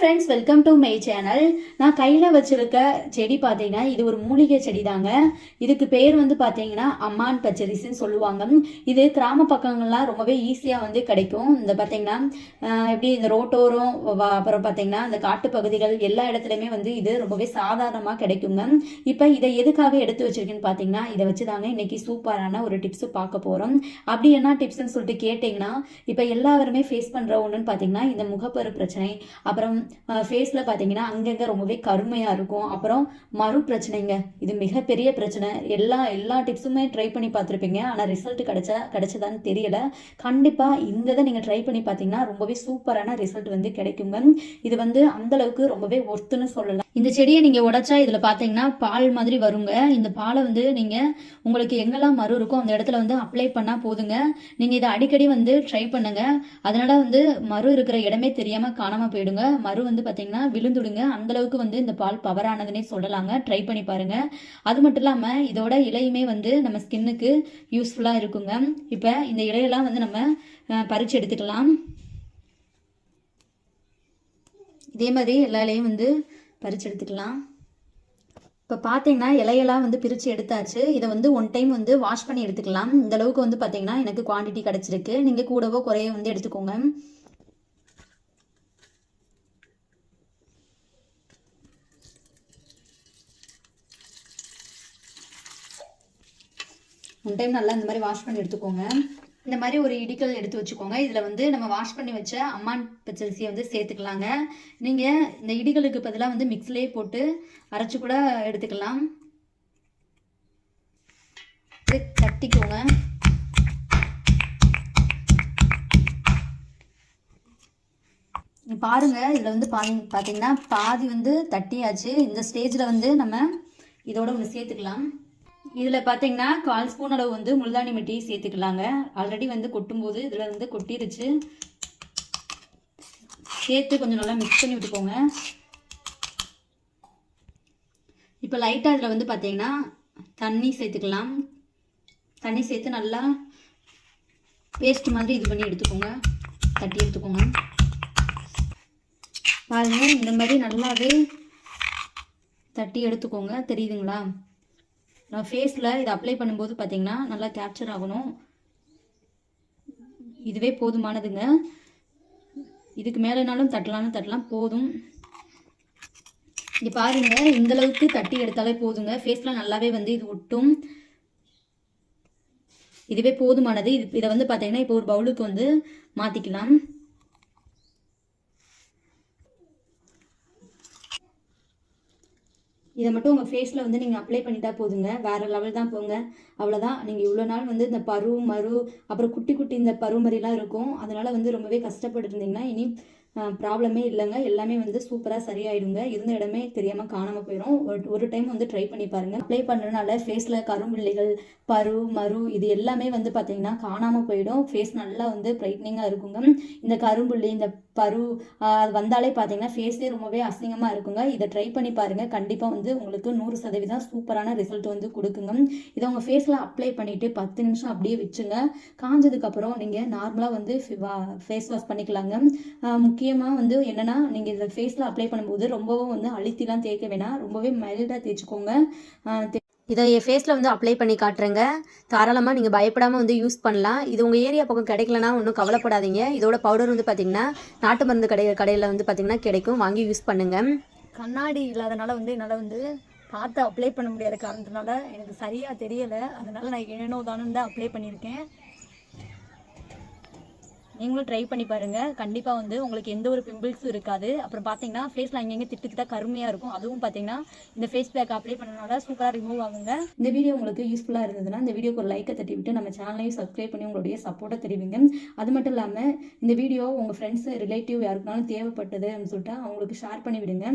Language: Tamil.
Friends welcome to my channel நான் கையில் வச்சிருக்க செடி பார்த்தீங்கன்னா இது ஒரு மூலிகை செடி தாங்க இதுக்கு பேர் வந்து பார்த்தீங்கன்னா அம்மான் பச்சரிசின்னு சொல்லுவாங்க. இது கிராம பக்கங்கள்லாம் ரொம்பவே ஈஸியாக வந்து கிடைக்கும். இந்த பார்த்தீங்கன்னா எப்படி இந்த ரோட்டோரம் அப்புறம் பார்த்தீங்கன்னா இந்த காட்டு பகுதிகள் எல்லா இடத்துலையுமே வந்து இது ரொம்பவே சாதாரணமாக கிடைக்குங்க. இப்போ இதை எதுக்காக எடுத்து வச்சிருக்கேன்னு பார்த்தீங்கன்னா இதை வச்சு தாங்க இன்னைக்கு சூப்பரான ஒரு டிப்ஸ் பார்க்க போகிறோம் அப்படி என்ன டிப்ஸ்ன்னு சொல்லிட்டு கேட்டிங்கன்னா இப்போ எல்லாருமே ஃபேஸ் பண்ணுற ஒன்றுன்னு பார்த்தீங்கன்னா இந்த முகப்பரு பிரச்சனை அப்புறம் ஃபேஸில் பார்த்தீங்கன்னா அங்கங்கே ரொம்பவே கருமையாக இருக்கும். அப்புறம் மறு பிரச்சனைங்க. இது மிகப்பெரிய பிரச்சனை. எல்லா எல்லா டிப்ஸுமே ட்ரை பண்ணி பார்த்துருப்பீங்க. ஆனால் ரிசல்ட் கிடைச்சா கிடைச்சதான்னு தெரியல. கண்டிப்பாக இந்த இதை நீங்கள் ட்ரை பண்ணி பார்த்தீங்கன்னா ரொம்பவே சூப்பரான ரிசல்ட் வந்து கிடைக்குங்க. இது வந்து அந்த அளவுக்கு ரொம்பவே ஒர்த்துன்னு சொல்லலாம். இந்த செடியை நீங்கள் உடைச்சா இதில் பார்த்தீங்கன்னா பால் மாதிரி வருங்க. இந்த பாலை வந்து நீங்கள் உங்களுக்கு எங்கெல்லாம் மறு இருக்கோ அந்த இடத்துல வந்து அப்ளை பண்ணால் போதுங்க. நீங்கள் இதை அடிக்கடி வந்து ட்ரை பண்ணுங்க. அதனால வந்து மறு இருக்கிற இடமே தெரியாமல் காணாமல் போயிடுங்க. மறு வந்து பார்த்தீங்கன்னா விழுந்துடுங்க. அந்தளவுக்கு வந்து இந்த பால் பவரானதுன்னே சொல்லலாங்க. ட்ரை பண்ணி பாருங்க. அது மட்டும் இல்லாமல் இதோட இலையுமே வந்து நம்ம ஸ்கின்னுக்கு யூஸ்ஃபுல்லாக இருக்குங்க. இப்போ இந்த இலையெல்லாம் வந்து நம்ம பறித்து பறிச்சு எடுத்துக்கலாம். இதே மாதிரி எல்லா இலையும் வந்து பறிச்சு எடுத்துக்கலாம். இப்போ பார்த்தீங்கன்னா இலையெல்லாம் வந்து பிரித்து எடுத்தாச்சு. இதை வந்து ஒன் டைம் வந்து வாஷ் பண்ணி எடுத்துக்கலாம். இந்த அளவுக்கு வந்து பார்த்தீங்கன்னா எனக்கு குவாண்டிட்டி கிடச்சிருக்கு. நீங்கள் கூடவோ குறைய வந்து எடுத்துக்கோங்க. ஒன் டைம் நல்லா இந்த மாதிரி வாஷ் பண்ணி எடுத்துக்கோங்க. இந்த மாதிரி ஒரு இடிக்கல் எடுத்து வச்சுக்கோங்க. இதில் வந்து நம்ம வாஷ் பண்ணி வச்ச அம்மான் பச்சரிசியை வந்து சேர்த்துக்கலாங்க. நீங்கள் இந்த இடிகளுக்கு பதிலாக வந்து மிக்ஸிலே போட்டு அரைச்சி கூட எடுத்துக்கலாம். இது தட்டிக்கோங்க. பாருங்கள் பாருங்க. இதில் வந்து பாதி பார்த்தீங்கன்னா பாதி வந்து தட்டியாச்சு. இந்த ஸ்டேஜில் வந்து நம்ம இதோட ஒன்று சேர்த்துக்கலாம். இதில் பார்த்தீங்கன்னா கால் ஸ்பூன் அளவு வந்து முல்தானி மெட்டி சேர்த்துக்கலாங்க. ஆல்ரெடி வந்து கொட்டும்போது இதில் வந்து கொட்டிருச்சு. சேர்த்து கொஞ்சம் நல்லா மிக்ஸ் பண்ணி விட்டுக்கோங்க. இப்போ லைட்டாக இதில் வந்து பார்த்தீங்கன்னா தண்ணி சேர்த்துக்கலாம். தண்ணி சேர்த்து நல்லா பேஸ்ட் மாதிரி இது பண்ணி எடுத்துக்கோங்க. தட்டி எடுத்துக்கோங்க. பாருங்கள் இந்த மாதிரி நல்லாவே தட்டி எடுத்துக்கோங்க. தெரியுதுங்களா? நான் ஃபேஸில் இதை அப்ளை பண்ணும்போது பார்த்தீங்கன்னா நல்லா கேப்சர் ஆகணும். இதுவே போதுமானதுங்க. இதுக்கு மேலேனாலும் தட்டலாம்னு தட்டலாம் போதும். இங்கே பாருங்க இந்த அளவுக்கு தட்டி எடுத்தாலே போதுங்க. ஃபேஸில் நல்லாவே வந்து இது ஒட்டும். இதுவே போதுமானது. இது இதை வந்து பார்த்தீங்கன்னா இப்போ ஒரு பவுலுக்கு வந்து மாற்றிக்கலாம் இதை மட்டும் உங்கள் ஃபேஸில் வந்து நீங்கள் அப்ளை பண்ணிட்டா போதுங்க. வேறு லெவல் தான் போங்க. அவ்வளோதான் நீங்கள் இவ்வளோ நாள் வந்து இந்த பரு மரு அப்புறம் குட்டி குட்டி இந்த பரு மாதிரிலாம் இருக்கும். அதனால் வந்து ரொம்பவே கஷ்டப்பட்டு இருந்தீங்கன்னா இனி ப்ராப்ளமே இல்லைங்க. எல்லாமே வந்து சூப்பராக சரியாயிடுங்க. இருந்த இடமே தெரியாமல் காணாமல் போயிடும் ஒரு ஒரு டைம் வந்து ட்ரை பண்ணி பாருங்கள் அப்ளை பண்ணுறதுனால ஃபேஸில் கரும்பிள்ளைகள் பரு மரு இது எல்லாமே வந்து பார்த்தீங்கன்னா காணாமல் போயிடும். ஃபேஸ் நல்லா வந்து பிரைட்னிங்காக இருக்குங்க. இந்த கரும்புள்ளி இந்த பரு அது வந்தாலே பார்த்தீங்கன்னா ஃபேஸே ரொம்பவே அசிங்கமாக இருக்குங்க. இதை ட்ரை பண்ணி பாருங்கள் கண்டிப்பாக வந்து உங்களுக்கு நூறு சதவீதம் சூப்பரான ரிசல்ட் வந்து கொடுக்குங்க. இதை உங்கள் ஃபேஸில் அப்ளை பண்ணிவிட்டு பத்து நிமிஷம் அப்படியே வச்சுங்க. காஞ்சதுக்கப்புறம் நீங்கள் நார்மலாக வந்து ஃபேஸ் வாஷ் பண்ணிக்கலாங்க. முக்கியமாக வந்து என்னென்னா நீங்கள் இதை ஃபேஸில் அப்ளை பண்ணும்போது ரொம்பவும் வந்து அழுத்திலாம் தேய்க்க வேணாம். ரொம்பவே மைல்டாக தேய்ச்சிக்கோங்க. இதை என் ஃபேஸில் வந்து அப்ளை பண்ணி காட்டுறேங்க. தாராளமாக நீங்கள் பயப்படாமல் வந்து யூஸ் பண்ணலாம். இது உங்கள் ஏரியா பக்கம் கிடைக்கலனா ஒன்றும் கவலைப்படாதீங்க. இதோட பவுடர் வந்து பார்த்தீங்கன்னா நாட்டு மருந்து கடை கடையில் வந்து பார்த்தீங்கன்னா கிடைக்கும். வாங்கி யூஸ் பண்ணுங்கள் கண்ணாடி இல்லாதனால வந்து என்னால் வந்து பார்த்து அப்ளை பண்ண முடியாத காரணத்தினால எனக்கு சரியாக தெரியலை. அதனால நான் ஏனோ தானு தான் அப்ளை பண்ணியிருக்கேன். நீங்களும் ட்ரை பண்ணி பாருங்கள் கண்டிப்பாக வந்து உங்களுக்கு எந்த ஒரு பிம்பிள்ஸும் இருக்காது. அப்புறம் பார்த்தீங்கன்னா ஃபேஸில் அங்கங்கே திட்டுக்கிட்டா கருமையாக இருக்கும். அதுவும் பார்த்தீங்கன்னா இந்த ஃபேஸ் பேக் அப்ளை பண்ணனால சூப்பராக ரிமூவ் ஆகுங்க. இந்த வீடியோ உங்களுக்கு யூஸ்ஃபுல்லாக இருந்ததுன்னா இந்த வீடியோக்கு ஒரு லைக்கை தட்டி விட்டு நம்ம சேனலையும் சப்ஸ்கிரைப் பண்ணி உங்களுடைய சப்போர்ட்டை தெரிவிங்க. அது மட்டும் இல்லாமல் இந்த வீடியோ உங்கள் ஃப்ரெண்ட்ஸ் ரிலேட்டிவ் யாருக்குனாலும் தேவைப்பட்டது அப்படின்னு சொல்லிட்டு அவங்களுக்கு ஷேர் பண்ணி விடுங்க